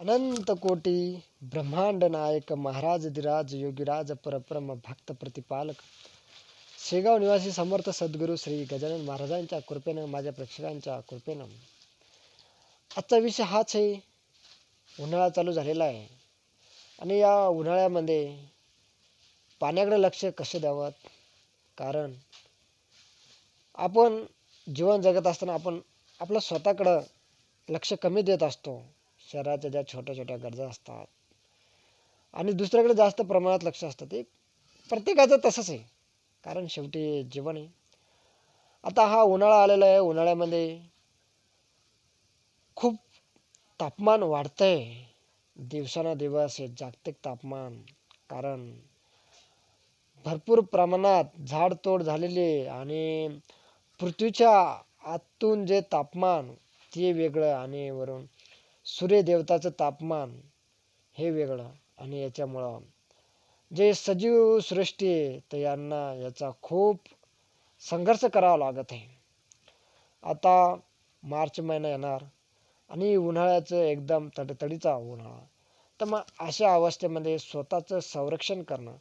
अनंत कोटी ब्रह्मांड नायक महाराज दिराज योगीराज परब्रह्म भक्त प्रतिपालक शेगाव निवासी समर्थ सद्गुरू श्री गजानन महाराजांच्या कृपेनं माझ्या प्रेक्षकांच्या कृपेनं. आजचा विषय हाच आहे उन्हाळा चालू झालेला आहे. आणि या उन्हाळ्यामध्ये पाण्याकडे लक्ष कसे द्यावं? कारण आपण जीवन जगत असताना आपण आपलं स्वतःकडं लक्ष कमी देत असतो. शहराच्या ज्या छोट्या छोट्या गरजा असतात. आणि दुसऱ्याकडे जास्त प्रमाणात लक्ष असतं ते. प्रत्येकाचं तसंच आहे. कारण शेवटी जीवन आहे. आता हा उन्हाळा आलेला आहे. उन्हाळ्यामध्ये खूप तापमान वाढतंय. दिवसानुदिवस हे जागतिक तापमान. कारण भरपूर प्रमाणात झाडतोड झालेली आहे. आणि पृथ्वीच्या आतून जे तापमान ते वेगळं आणि वरून सूर्यदेवताचं तापमान हे वेगळं आणि याच्यामुळं जे सजीव सृष्टी आहे तर यांना याचा खूप संघर्ष करावा लागत आहे. आता मार्च महिना येणार आणि उन्हाळ्याचं एकदम तडतडीचा उन्हाळा. तर मग अशा अवस्थेमध्ये स्वतःचं संरक्षण करणं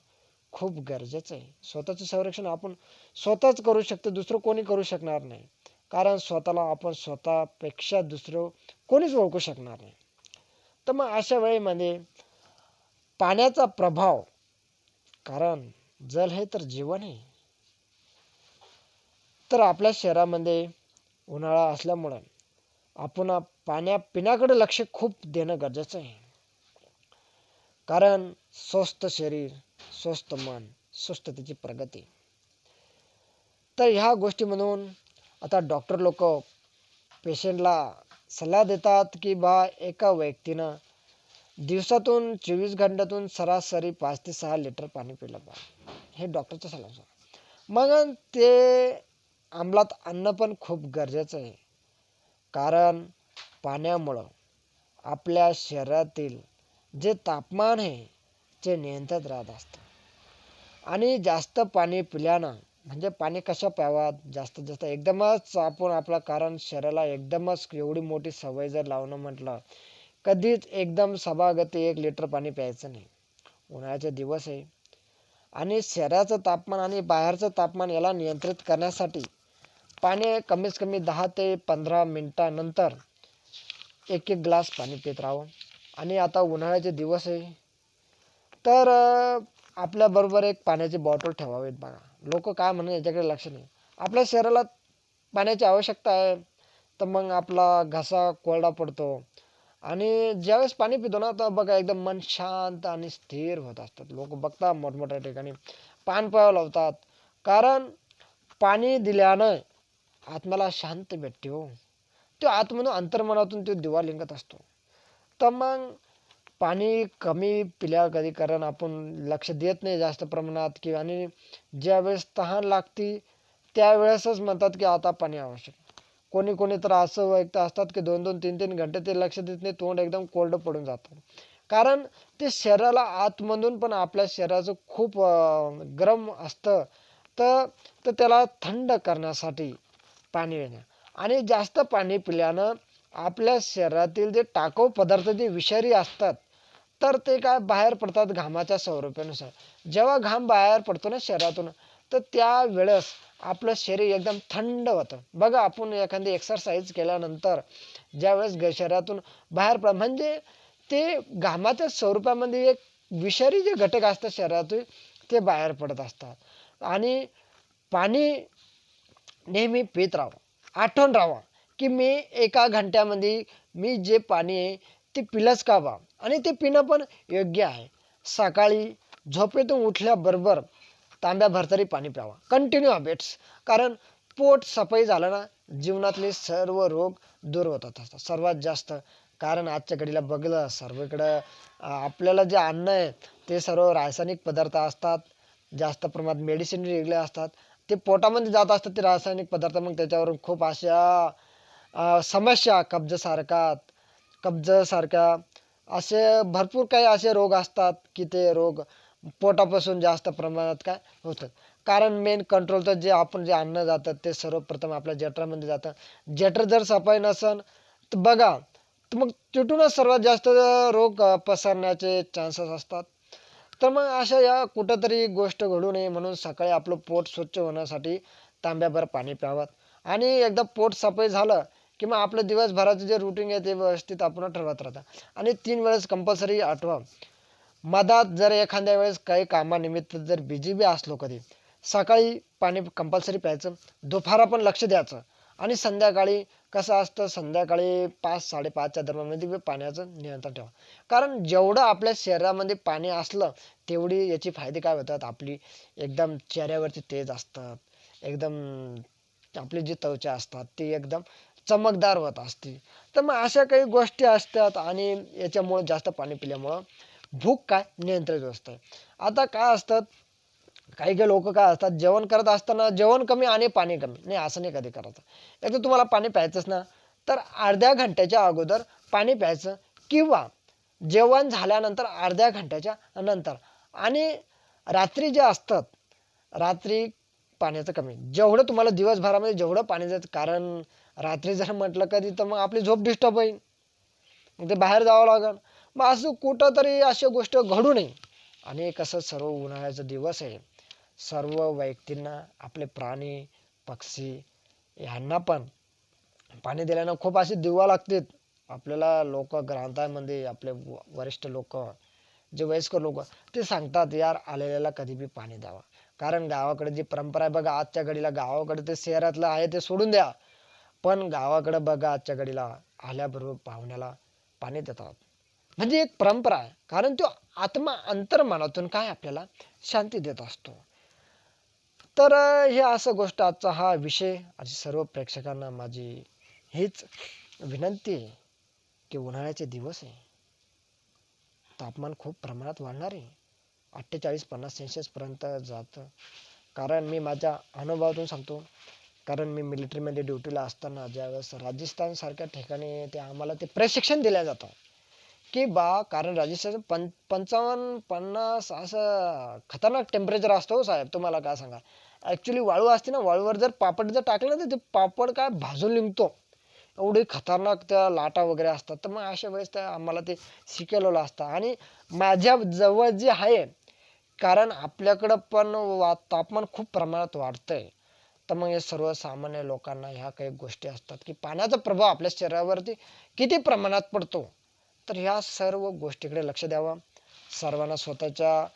खूप गरजेचं आहे. स्वतःचं संरक्षण आपण स्वतःच करू शकतो दुसरं कोणी करू शकणार नाही. कारण स्वतःला आपण स्वतःपेक्षा दुसरं कोणीच ओळखू शकणार नाही. तर मग अशा वेळेमध्ये पाण्याचा प्रभाव कारण जल हे तर जीवन आहे. तर आपल्या शहरामध्ये उन्हाळा असल्यामुळं आपण पाण्या पिण्याकडे लक्ष खूप देणं गरजेचं आहे. कारण स्वस्थ शरीर स्वस्थ मन स्वस्थतेची त्याची प्रगती. तर ह्या गोष्टीमधून आता डॉक्टर लोक पेशंटला सल्ला देतात की बा एका व्यक्तीनं दिवसातून चोवीस घंट्यातून सरासरी पाच ते सहा लिटर पाणी पिलं पाहिजे. हे डॉक्टरचा सल्ला असतो. मग ते अंमलात आणणं पण खूप गरजेचं आहे. कारण पाण्यामुळं आपल्या शरीरातील जे तापमान आहे ते नियंत्रित राहत असतं. आणि जास्त पाणी पिल्यानं म्हणजे पाणी कसं प्यावा जास्तीत जास्त. एकदमच आपण आपलं कारण शरीराला एकदमच एवढी मोठी सवय जर लावणं म्हटलं कधीच एकदम सभागती एक लिटर पाणी प्यायचं नाही. उन्हाळ्याचे दिवस आहे. आणि शरीराचं तापमान आणि बाहेरचं तापमान याला नियंत्रित करण्यासाठी पाणी कमीत कमी दहा ते पंधरा मिनटानंतर एक एक ग्लास पाणी पित राहावं. आणि आता उन्हाळ्याचे दिवस आहे. तर आपल्याबरोबर एक पाण्याची बॉटल ठेवावीत बघा. लोक काय म्हणून याच्याकडे लक्ष नाही. आपल्या शरीराला पाण्याची आवश्यकता आहे तर मग आपला घसा कोरडा पडतो. आणि ज्यावेळेस पाणी पितो ना तर बघा एकदम मन शांत आणि स्थिर होत असतात. लोक बघतात मोठमोठ्या ठिकाणी. पान पाव लावतात. कारण पाणी दिल्यानं आत्म्याला शांत भेटते हो. तो आतमधून अंतर्मनातून तो दिवा लिंगत असतो. तर मग पाणी कमी पिल्या कधी कारण आपण लक्ष देत नाही जास्त प्रमाणात की आणि ज्यावेळेस तहान लागती त्यावेळेसच म्हणतात की आता पाणी आवश्यक. कोणी कोणी तर असं व्यक्त असतात की दोन दोन तीन तीन घंटे ते लक्ष देत नाही तोंड एकदम कोरडं पडून जातं. कारण ते शरीराला आतमधून पण आपल्या शरीराचं खूप गरम असतं तर तर त्याला थंड करण्यासाठी पाणी येणं. आणि जास्त पाणी पिल्यानं आपल्या शरीरातील जे टाकाऊ पदार्थ जे विषारी असतात तर ते काय बाहेर पडतात घामाच्या स्वरूपानुसार. जेव्हा घाम बाहेर पडतो ना शरीरातून तर त्यावेळेस आपलं शरीर एकदम थंड होतं. बघा आपण एखादी एक्सरसाइज केल्यानंतर ज्यावेळेस ग शरीरातून बाहेर पड म्हणजे ते घामाच्या स्वरूपामध्ये एक विषारी जे घटक असतात शरीरातून ते बाहेर पडत असतात. आणि पाणी नेहमी पित राहावं आठवण राहावं की मी एका घंट्यामध्ये मी जे पाणी आहे ते पिलंच का बा? आणि ते पिणं पण योग्य आहे. सकाळी झोपेतून उठल्याबरोबर तांब्या भरतरी पाणी प्यावा. कंटिन्यू हॅबिट्स कारण पोट सफाई झालं ना जीवनातले सर्व रोग दूर होतात. असतात सर्वात जास्त कारण आजच्या घडीला बघलं सर्वीकडं आपल्याला जे अन्न आहे ते सर्व रासायनिक पदार्थ असतात. जास्त प्रमाणात मेडिसिन वेगळे असतात. ते पोटामध्ये जात असतात ते रासायनिक पदार्थ. मग त्याच्यावरून खूप अशा समस्या कब्जसारखा कब्जसारख्या असे भरपूर काही असे रोग असतात की ते रोग पोटापासून जास्त प्रमाणात काय होतं कारण मेन कंट्रोलचं जे आपण जे अन्न जातं ते सर्वप्रथम आपल्या जठरामध्ये जातं. जठर जर सफाई नसन तर बघा तर मग तिथूनच सर्वात जास्त रोग पसरण्याचे चान्सेस असतात. तर मग अशा या कुठंतरी गोष्ट घडू नये म्हणून सकाळी आपलं पोट स्वच्छ होण्यासाठी तांब्याभर पाणी प्यावं. आणि एकदा पोट सफाई झालं किंवा आपलं दिवसभराचं जे रुटीन आहे ते व्यवस्थित आपण ठरवत राहतं. आणि तीन वेळेस कंपल्सरी आठवा. मधात जर एखाद्या वेळेस काही कामानिमित्त जर बिझी बी असलो कधी सकाळी पाणी कंपल्सरी प्यायचं दुपारा पण लक्ष द्यायचं आणि संध्याकाळी कसं असतं संध्याकाळी पाच साडेपाचच्या दरम्यानमध्ये पाण्याचं नियंत्रण ठेवा. कारण जेवढं आपल्या शरीरामध्ये पाणी असलं तेवढी याची फायदे काय होतात? आपली एकदम चेहऱ्यावरती तेज असतात एकदम आपली जी त्वचा असतात ती एकदम चमकदार होत असते. तर मग अशा काही गोष्टी असतात आणि याच्यामुळं जास्त पाणी पिल्यामुळं भूक काय नियंत्रित असते. आता काय असतात काही काही लोक काय असतात जेवण करत असताना जेवण कमी आणि पाणी कमी. नाही असं नाही कधी करायचं. एक तर तुम्हाला पाणी प्यायचंच ना तर अर्ध्या घंट्याच्या अगोदर पाणी प्यायचं किंवा जेवण झाल्यानंतर अर्ध्या घंट्याच्या नंतर. आणि रात्री जे असतात रात्री पाण्याचं कमी. जेवढं तुम्हाला दिवसभरामध्ये जेवढं पाणी जातं कारण रात्री जर म्हटलं कधी तर मग आपली झोप डिस्टर्ब होईल मग ते बाहेर जावं लागेल मग असं कुठं तरी अशा गोष्ट घडू नये. आणि कसं सर्व उन्हाळ्याचा दिवस आहे. सर्व व्यक्तींना आपले प्राणी पक्षी ह्यांना पण पाणी दिल्यानं खूप असे दिवा लागतात. आपल्याला लोक ग्रंथामध्ये आपले व- वरिष्ठ लोक जे वयस्कर लोक ते सांगतात यार आलेल्याला कधी बी पाणी द्यावं. कारण गावाकडे जी परंपरा आहे बघा आजच्या घडीला गावाकडे ते शहरातलं आहे ते सोडून द्या. पण गावाकडं बघा आजच्या घडीला आल्याबरोबर पाहुण्याला पाणी देतात. म्हणजे एक परंपरा आहे. कारण तो आत्मा अंतर्मनातून काय आपल्याला शांती देत असतो. तर हे असं गोष्ट आजचा हा विषय आणि सर्व प्रेक्षकांना माझी हीच विनंती आहे की उन्हाळ्याचे दिवस आहे. तापमान खूप प्रमाणात वाढणार आहे. अठ्ठेचाळीस पन्नास सेल्सिअसपर्यंत जातं. कारण मी माझ्या अनुभवातून सांगतो कारण मी मिलिटरीमध्ये ड्युटीला असताना ज्यावेळेस राजस्थानसारख्या ठिकाणी ते आम्हाला ते प्रशिक्षण दिलं जातं. की बा कारण राजस्थान पं पंचावन्न पन्नास असं खतरनाक टेम्परेचर असतो हो साहेब तुम्हाला काय सांगा. ॲक्च्युली वाळू असते ना वाळूवर जर पापड जर टाकलं ना तर ते पापड काय भाजून निघतो. एवढे खतरनाक त्या लाटा वगैरे असतात. तर मग अशा वेळेस त्या आम्हाला ते शिकवलेलं असतं. आणि माझ्या जवळ जे आहे कारण आपल्याकडं पण वा तापमान खूप प्रमाणात वाढतं आहे तर मग हे सर्वसामान्य लोकांना ह्या काही गोष्टी असतात की पाण्याचा प्रभाव आपल्या शरीरावरती किती प्रमाणात पडतो? तर ह्या सर्व गोष्टीकडे लक्ष द्यावं. सर्वांना स्वतःच्या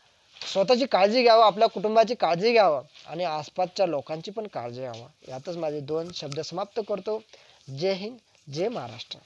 स्वतःची काळजी घ्यावं आपल्या कुटुंबाची काळजी घ्यावं आणि आसपासच्या लोकांची पण काळजी घ्यावं. यातच माझे दोन शब्द समाप्त करतो. जय हिंद जय महाराष्ट्र.